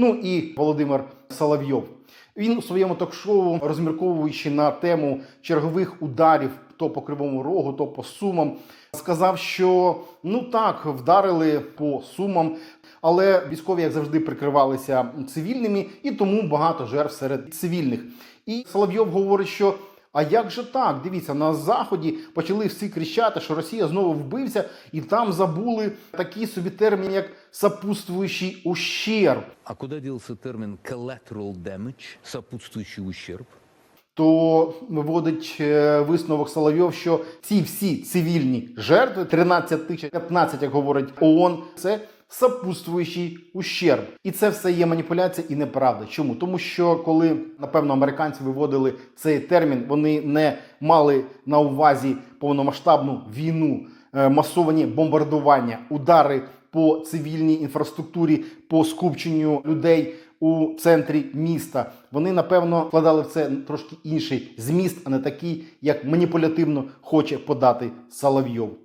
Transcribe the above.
Ну і Володимир Соловйов. Він у своєму ток-шоу, розмірковуючи на тему чергових ударів то по кривому рогу, то по сумам, сказав, що ну так, вдарили по сумам, але військові, як завжди, прикривалися цивільними, і тому багато жертв серед цивільних. І Соловйов говорить, що. А як же так? Дивіться, на заході почали всі кричати, що Росія знову вбився, і там забули такий собі термін, як сопутствуючий ущерб. А куда делся термин collateral damage, сопутствующий ущерб? то виводить е, висновок Соловйов, що ці всі цивільні жертви, 13 тисяч 15, як говорить ООН, це сопутствуючий ущерб. І це все є маніпуляція і неправда. Чому? Тому що коли, напевно, американці виводили цей термін, вони не мали на увазі повномасштабну війну, е, масовані бомбардування, удари по цивільній інфраструктурі, по скупченню людей у центрі міста. Вони напевно вкладали в це трошки інший зміст, а не такий, як маніпулятивно хоче подати Соловйов.